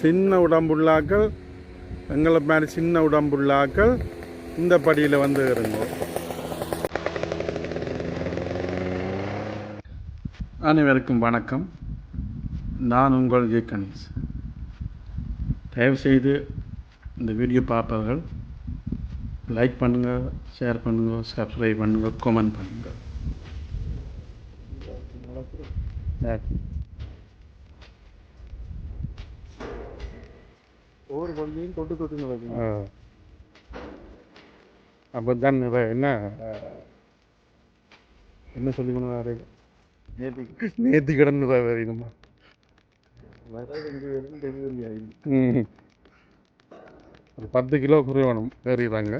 சின்ன உடம்புள்ளாக்கள் எங்களை மாதிரி சின்ன உடம்புள்ளாக்கள் இந்த படியில் வந்து இருங்க. அனைவருக்கும் வணக்கம். நான் உங்கள் ஜே கணேஷ் தயவுசெய்து இந்த வீடியோ பார்ப்பவர்கள் லைக் பண்ணுங்கள் ஷேர் பண்ணுங்கள் சப்ஸ்கிரைப் பண்ணுங்கள் கமெண்ட் பண்ணுங்கள் குழந்தையும் தொட்டு தொட்டு நடக்கும் அப்போ தான் என்ன என்ன சொல்லிக்கணும் வேறு நேற்றுக்கு நேற்று கிடந்து வேறமா வர ரெண்டு பேரும் டெலிவரி ஆகி ம் ஒரு பத்து கிலோ ஏறிடுறாங்க. வந்துருங்க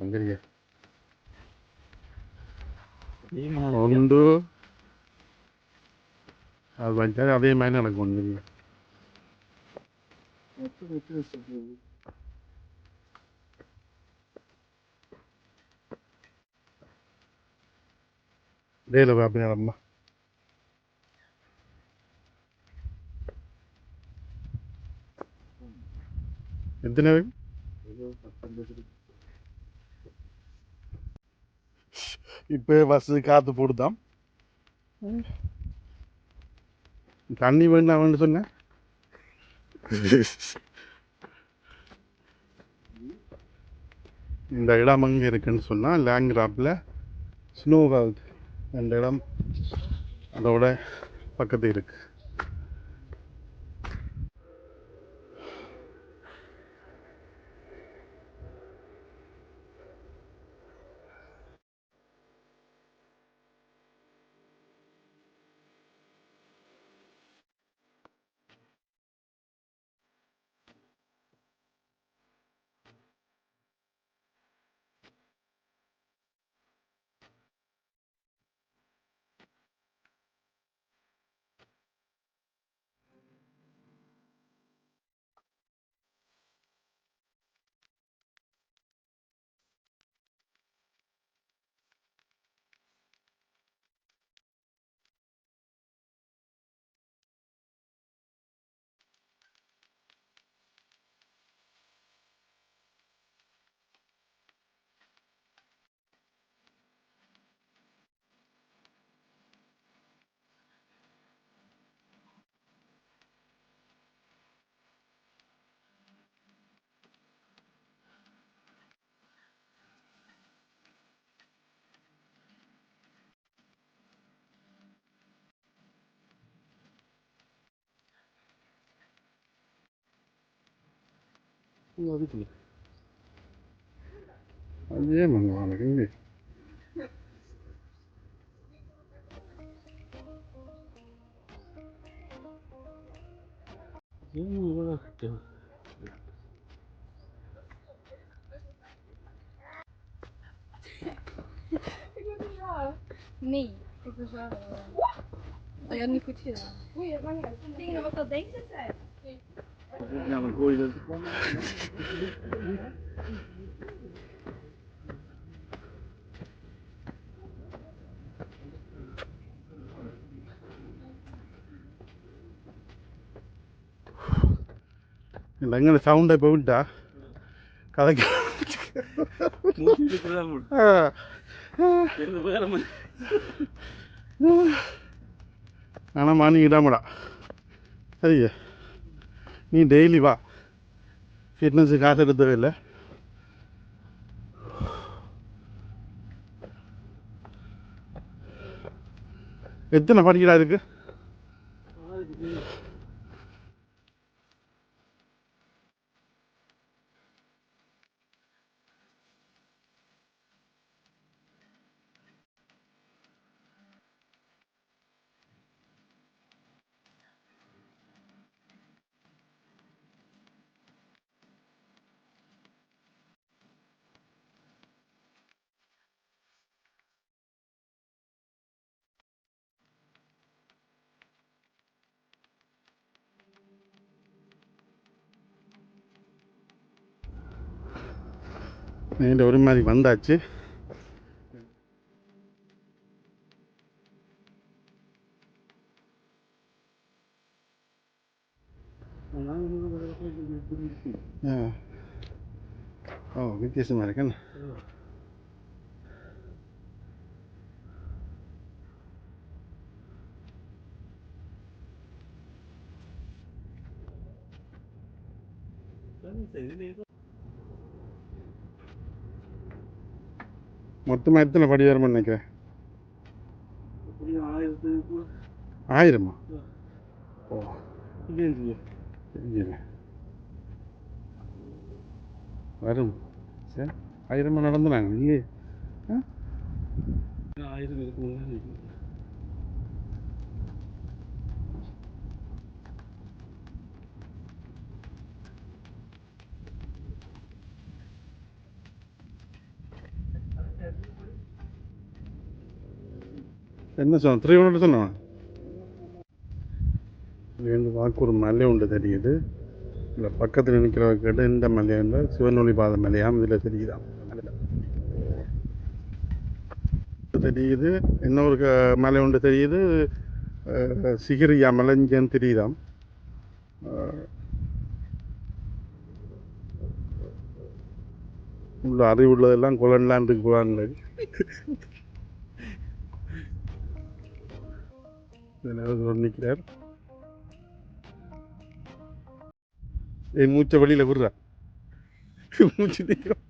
ஒன்று அது வச்சா அதே மாதிரி எனக்கு ஒன்று டேல அப்படியே அம்மா இப்போ பஸ்ஸு காற்று போடுதான் தண்ணி வேண்டாம்னு சொன்னேன் இந்த இடம் அங்கே இருக்குன்னு சொன்னால் லேங்கிராப்பில் ஸ்னோ வேல்ட் அந்த இடம் அதோட பக்கத்து olabilir. Anlayamam yani şimdi. Yeni bıraktım. Nee, ik ben zwaar. Oh ja, niet goed gedaan. Oei, dat mag niet. Ik denk dat wat dat denkt, dat zijn. Ja, dan gooi je dat gewoon. இல்லை எங்கே சவுண்டை இப்போ விட்டா கதைக்க ஆ. ஆனாம்மா நீ இடாமடா சரியா நீ daily வா. ஃபிட்னஸு காசு எடுத்தவே இல்லை. எத்தனை படிக்கிறா இருக்குது நீண்ட ஒரு மாதிரி வந்தாச்சு. ஓ வித்தியாசமாக இருக்கேன் மொத்தமாக எத்தனை படி வரும்னு நினைக்கிறேன்? ஆயிரமா? ஓ. வரும். சரி. ஆயிரமா நடந்துனாங்க. நீங்கள் ஆயிரம் இருக்கும் என்ன சொன்ன த்ரீ ஹண்ட்ரட் சொன்னான் இங்கேருந்து பார்க்க ஒரு மலை உண்டு தெரியுது. இல்லை பக்கத்தில் நிற்கிற கேட்டு இந்த மலையாண்ட சிவனொளி பாத மலையாம் இதில் தெரியுதாம் தெரியுது. இன்னொரு க- மலை உண்டு தெரியுது. சிகிரியா மலைஞ்சேன்னு தெரியுதாம் உள்ள அறிவுள்ளதெல்லாம் குழந்தைலாண்டுக்கு போவாங்க இதில் நிற்கிறார் என் மூச்சை வெளியில் விடுறா மூச்சு நிற்கிறோம்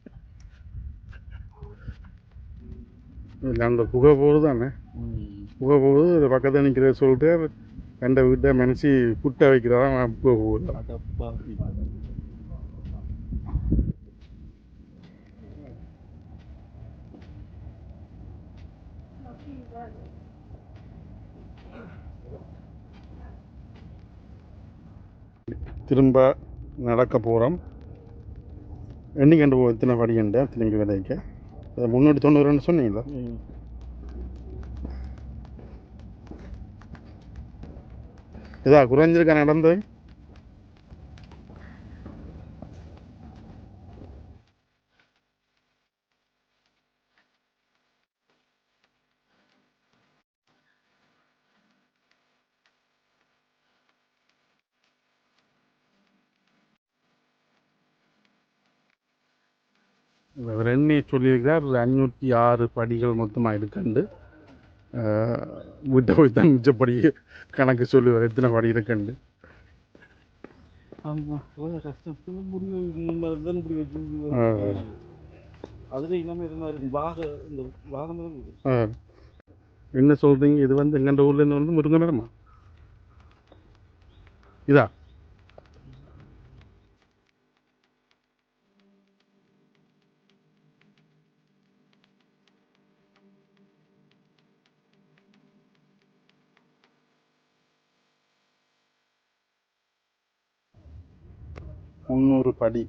இல்லை அந்த புகை போகுது தானே புகை போகுது அது பக்கத்தில் நிற்கிற சொல்லிட்டு கண்ட வீட்டை மனசு புட்டை வைக்கிறதான் புகை போகுது அடப்பா திரும்ப நடக்க போகிறோம் என்னைக்கு கண்டு போ எத்தனை படிக்கண்ட திரும்பி விதைக்க. அது முன்னூற்றி தொண்ணூறுன்னு சொன்னீங்களா? இதா குறைஞ்சிருக்கா நடந்தது? இவர் என்ன சொல்லியிருக்கிறார் ஒரு அஞ்சூற்றி ஆறு படிகள் மொத்தமாக இருக்குண்டு. வீட்டை போய் தான் மிச்சப்படி கணக்கு சொல்லுவார் எத்தனை படி இருக்குண்டு. என்ன சொல்கிறீங்க இது வந்து எங்கண்ட ஊர்லேருந்து வந்து முருங்கை மரமா? இதா? முந்நூறு படி.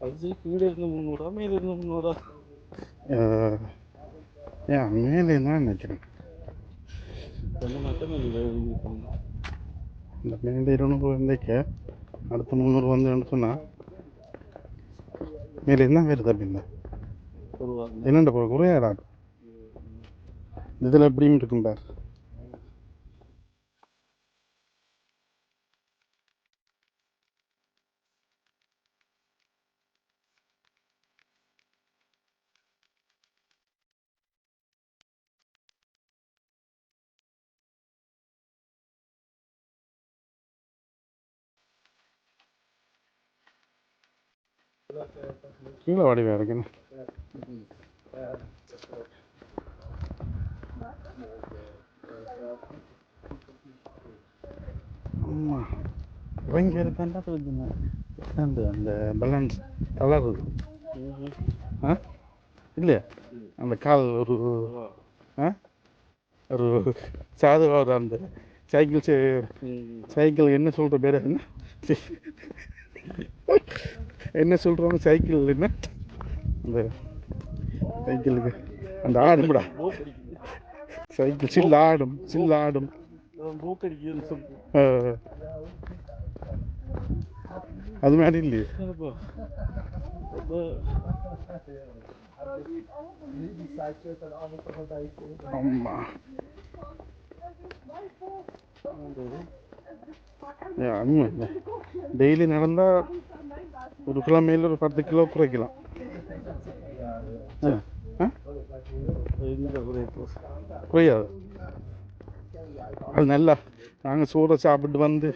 அது கீழே இருந்த முன்னூறா மேல இருந்த அஹ், ஏன் மேலே தான் நினைக்கிறேன் இந்த மேலே இருநூறு வந்தேக்க அடுத்த முந்நூறு வந்துன்னு சொன்னால் மேலே என்ன வருது அப்படின்னா என்னண்ட போகிற குறையாடா இதில் எப்படியும் இருக்கும் பார். கீழே வடிவா இருக்குன்னு ஆமாம் இவங்க இருக்காண்டா சொல்லுங்க அந்த அந்த பேலன்ஸ் கலர் ஆ? இல்லையா? அந்த கால் ஒரு ஆ? ஒரு சாதுவாக ஒரு அந்த சைக்கிள் சே- சைக்கிள் என்ன சொல்கிற பேர்? என்ன? என்ன சொல்கிறோம் சைக்கிள் என்ன? அந்த சைக்கிளுக்கு. அந்த ஆடும்டா போக் அடிக்குது சைக்கிள் சில் ஆடும் சில் ஆடும் போக் அடிக்குதுன்னு சொல்லி ஆ. அது மாதிரி இல்லையே. அப்போ அப்போ டெய்லி நடந்தால் ஒரு கிலோமீட்டர் ஒரு பத்து கிலோ குறைக்கலாம். குறையாது. அது நல்லா நாங்கள் சூறை சாப்பிட்டு வந்து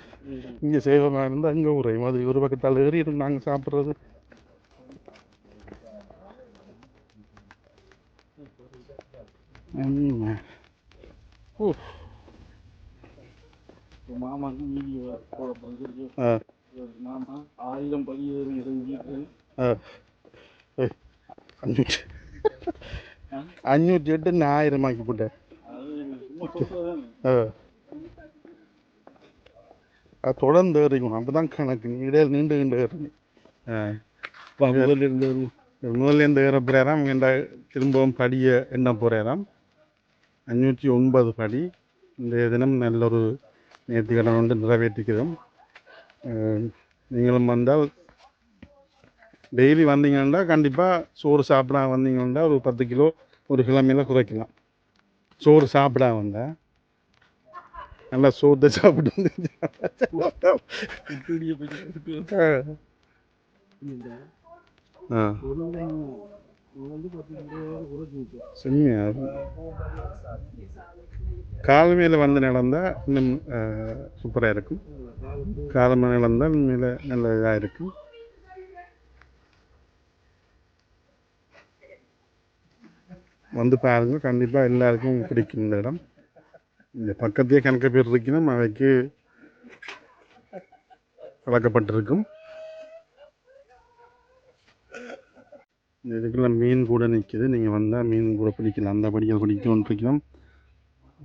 இங்கே சேவமாக இருந்தால் அங்கே குறையும். அது ஒரு பக்கத்தால் ஏறி நாங்கள் சாப்பிட்றது. ஓ மாமா வீடியோ போட போகிறது ஆ மாமா ஆயிரம் படி ஏறி இறங்கிட்டு ஆ. ஏய், அஞ்சூற்றி அஞ்சூற்றி எட்டு நான் ஆயிரம் ஆக்கி போட்டேன். அது சும்மா சொல்றதானே ஆ. தொடர்ந்து ஏறிக்கணும். அப்போ தான் கணக்கு. இடையில நீண்டு நீண்டு இருந்த முதல்ல இந்த ஏற போகிறாராம் இந்த திரும்பவும் படியை என்ன போகிறாராம் அஞ்சூற்றி ஒன்பது படி. இந்த தினம் நல்ல ஒரு நேர்த்திக்கடன் வந்து நிறைவேற்றிக்கிறோம். நீங்களும் வந்தால் டெய்லி வந்தீங்கன்னா கண்டிப்பாக சோறு சாப்பிட வந்தீங்கன்னா ஒரு பத்து கிலோ ஒரு கிலோமீட்டர் குறைக்கலாம். சோறு சாப்பிட வந்தால் நல்லா சோத்தை சாப்பிட்டு வந்து ஆ. இந்த காலமையில் வந்து கால் மேலே நடந்தால் இன்னும் சூப்பராக இருக்கும். காலமாக நடந்தால் மேலே நல்ல இதாக இருக்கும். வந்து பாருங்க கண்டிப்பாக எல்லாருக்கும் பிடிக்கும் இந்த இடம். இந்த பக்கத்தையே கணக்கு பேர் இருக்கணும் அவைக்கு வளர்க்கப்பட்டிருக்கும். இந்த இதுக்குள்ள மீன் கூட நிற்கிது நீங்கள் வந்தால் மீன் கூட பிடிக்கலாம். அந்த படிகள் பிடிக்கணும் பிடிக்கலாம்.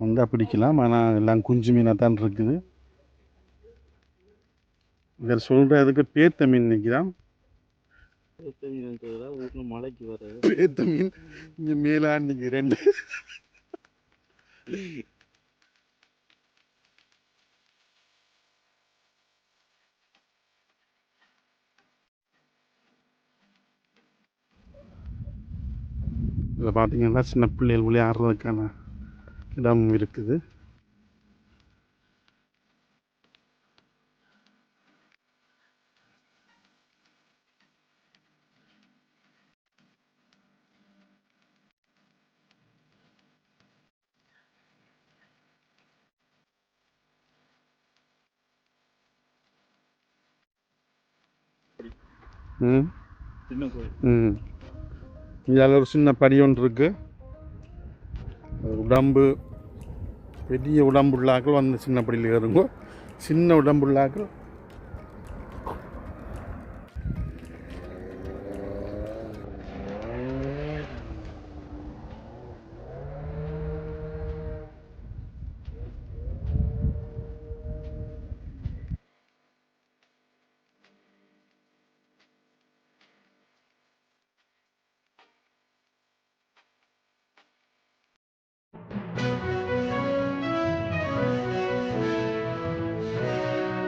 வந்தால் பிடிக்கலாம். ஆனால் எல்லாம் குஞ்சு மீனாக தான் இருக்குது. இதில் சொல்கிற இதுக்கு பேத்த மீன் நிற்கிறான் வீட்டுல மழைக்கு வர பேத்த மீன் இங்கே மேலான் நிற்கி இதில் பார்த்தீங்கன்னா சின்ன பிள்ளைகள் விளையாடுறதுக்கான இடம் இருக்குது. ம். ம். இதில் ஒரு சின்ன படி ஒன்று இருக்குது உடம்பு பெரிய உடம்புள்ளாக்கள் வந்து சின்ன படியில் ஏறுங்க. சின்ன உடம்புள்ளாக்கள்